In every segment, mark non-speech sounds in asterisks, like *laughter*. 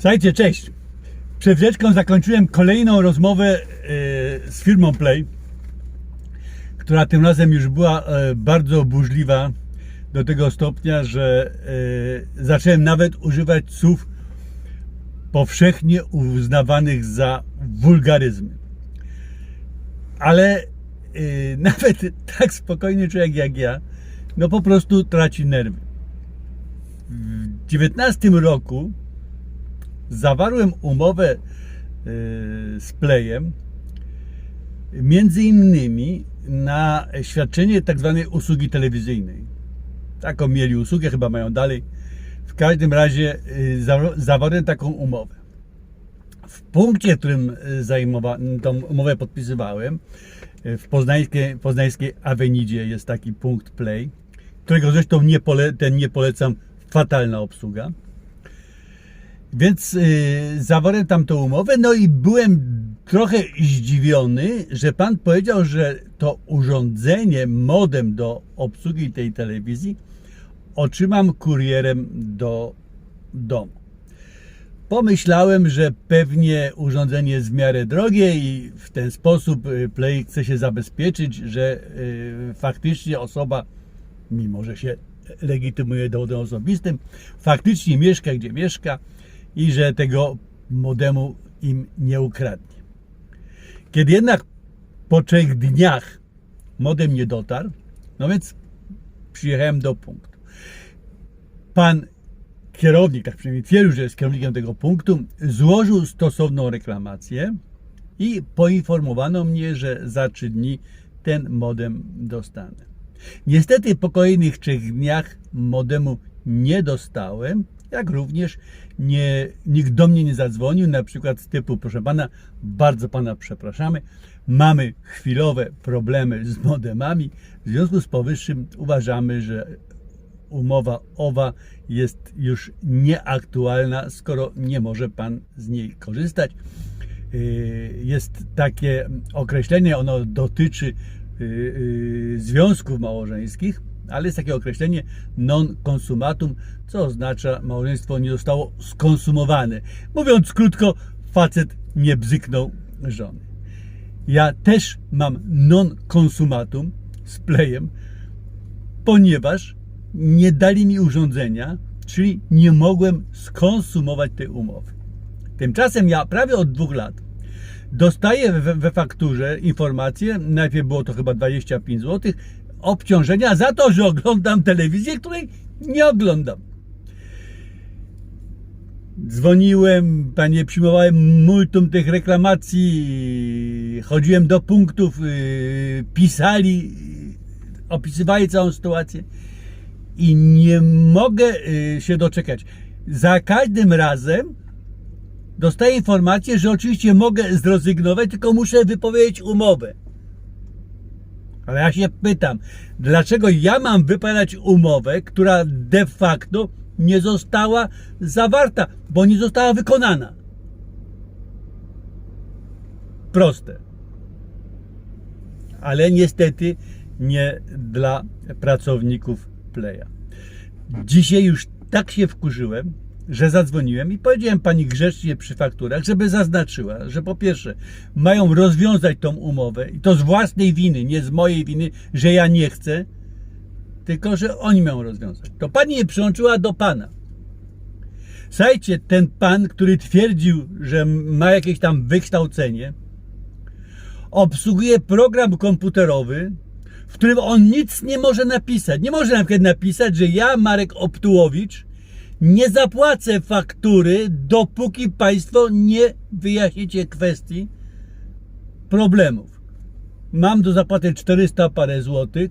Słuchajcie, cześć. Przed chwileczką zakończyłem kolejną rozmowę e, z firmą Play, która tym razem już była e, bardzo burzliwa do tego stopnia, że e, zacząłem nawet używać słów powszechnie uznawanych za wulgaryzmy. Ale *laughs* nawet tak spokojny człowiek jak ja, no po prostu traci nerwy. W 19 roku zawarłem umowę y, z Playem między innymi na świadczenie tak zwanej usługi telewizyjnej. Taką mieli usługę, chyba mają dalej. W każdym razie y, za- zawarłem taką umowę. W punkcie, którym y, zajmowa- tą umowę podpisywałem, w poznańskiej, poznańskiej Avenidzie jest taki punkt Play, którego zresztą nie pole, ten nie polecam, fatalna obsługa. Więc yy, zawarłem tam tą umowę, no i byłem trochę zdziwiony, że pan powiedział, że to urządzenie, modem do obsługi tej telewizji otrzymam kurierem do domu. Pomyślałem, że pewnie urządzenie jest w miarę drogie i w ten sposób y, Play chce się zabezpieczyć, że y, faktycznie osoba, mimo że się legitymuje dowodem osobistym, faktycznie mieszka gdzie mieszka i że tego modemu im nie ukradnie. Kiedy jednak po trzech dniach modem nie dotarł, no więc przyjechałem do punktu. Pan kierownik, tak przynajmniej twierdził, że jest kierownikiem tego punktu, złożył stosowną reklamację i poinformowano mnie, że za trzy dni ten modem dostanę. Niestety po kolejnych trzech dniach modemu nie dostałem, jak również nie, nikt do mnie nie zadzwonił, na przykład z typu, proszę pana, bardzo pana przepraszamy, mamy chwilowe problemy z modemami, w związku z powyższym uważamy, że umowa owa jest już nieaktualna, skoro nie może pan z niej korzystać. Yy, Jest takie określenie, ono dotyczy yy, yy, związków małżeńskich, ale jest takie określenie non consumatum, co oznacza małżeństwo nie zostało skonsumowane. Mówiąc krótko, facet nie bzyknął żony. Ja też mam non consumatum z playem, ponieważ nie dali mi urządzenia, czyli nie mogłem skonsumować tej umowy. Tymczasem ja prawie od dwóch lat dostaję we, we fakturze informację, najpierw było to chyba 25 zł, obciążenia za to, że oglądam telewizję, której nie oglądam. Dzwoniłem, panie, przyjmowałem multum tych reklamacji, chodziłem do punktów, yy, pisali, opisywali całą sytuację i nie mogę yy, się doczekać. Za każdym razem dostaję informację, że oczywiście mogę zrezygnować, tylko muszę wypowiedzieć umowę. Ale ja się pytam, dlaczego ja mam wypowiadać umowę, która de facto nie została zawarta, bo nie została wykonana? Proste. Ale niestety nie dla pracowników Playa. Dzisiaj już tak się wkurzyłem, że zadzwoniłem i powiedziałem pani grzecznie przy fakturach, żeby zaznaczyła, że po pierwsze mają rozwiązać tą umowę i to z własnej winy, nie z mojej winy, że ja nie chcę, tylko że oni mają rozwiązać. To pani je przyłączyła do pana. Słuchajcie, ten pan, który twierdził, że ma jakieś tam wykształcenie, obsługuje program komputerowy, w którym on nic nie może napisać. Nie może na przykład napisać, że ja, Marek Optułowicz, nie zapłacę faktury, dopóki Państwo nie wyjaśnicie kwestii problemów. Mam do zapłaty 400 parę złotych,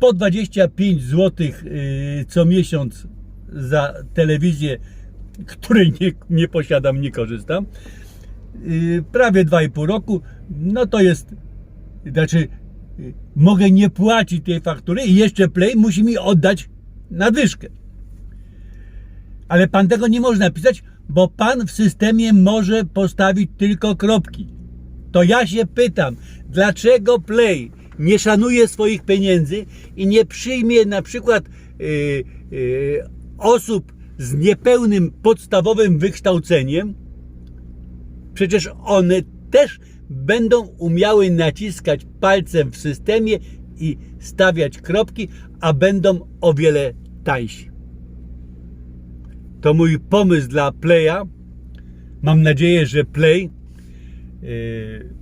po 25 złotych yy, co miesiąc za telewizję, której nie, nie posiadam, nie korzystam. Yy, prawie 2,5 roku, no to jest, znaczy yy, mogę nie płacić tej faktury i jeszcze Play musi mi oddać nadwyżkę. Ale pan tego nie może napisać, bo pan w systemie może postawić tylko kropki. To ja się pytam, dlaczego Play nie szanuje swoich pieniędzy i nie przyjmie na przykład yy, yy, osób z niepełnym podstawowym wykształceniem, przecież one też będą umiały naciskać palcem w systemie i stawiać kropki, a będą o wiele tańsi. To mój pomysł dla Playa. Mam nadzieję, że Play yy,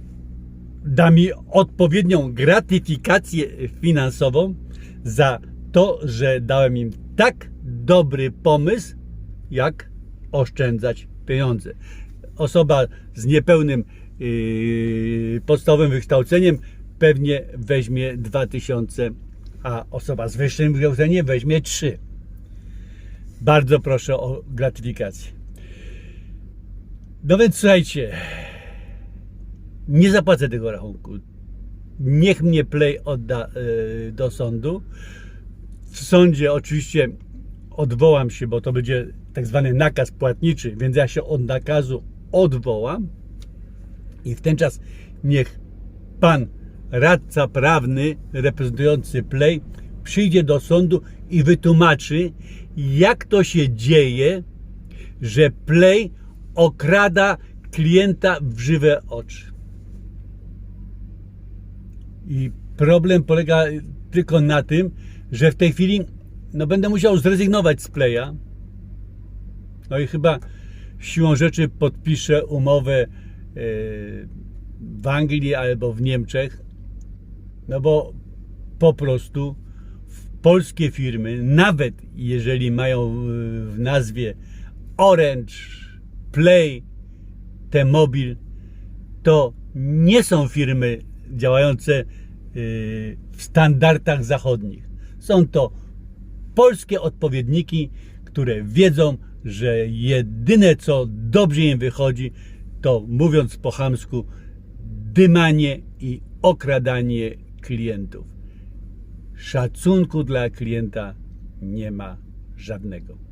da mi odpowiednią gratyfikację finansową za to, że dałem im tak dobry pomysł, jak oszczędzać pieniądze. Osoba z niepełnym yy, podstawowym wykształceniem pewnie weźmie 2000, a osoba z wyższym wykształceniem weźmie 3. Bardzo proszę o gratyfikację. No więc słuchajcie, nie zapłacę tego rachunku. Niech mnie Play odda y, do sądu. W sądzie oczywiście odwołam się, bo to będzie tak zwany nakaz płatniczy, więc ja się od nakazu odwołam i w ten czas niech pan radca prawny reprezentujący Play przyjdzie do sądu i wytłumaczy, jak to się dzieje, że Play okrada klienta w żywe oczy. I problem polega tylko na tym, że w tej chwili no, będę musiał zrezygnować z Playa. No i chyba siłą rzeczy podpiszę umowę e, w Anglii albo w Niemczech. No bo po prostu polskie firmy, nawet jeżeli mają e, w nazwie Orange, Play, T-Mobile, to nie są firmy działające yy, w standardach zachodnich. Są to polskie odpowiedniki, które wiedzą, że jedyne co dobrze im wychodzi, to mówiąc po chamsku, dymanie i okradanie klientów. Szacunku dla klienta nie ma żadnego.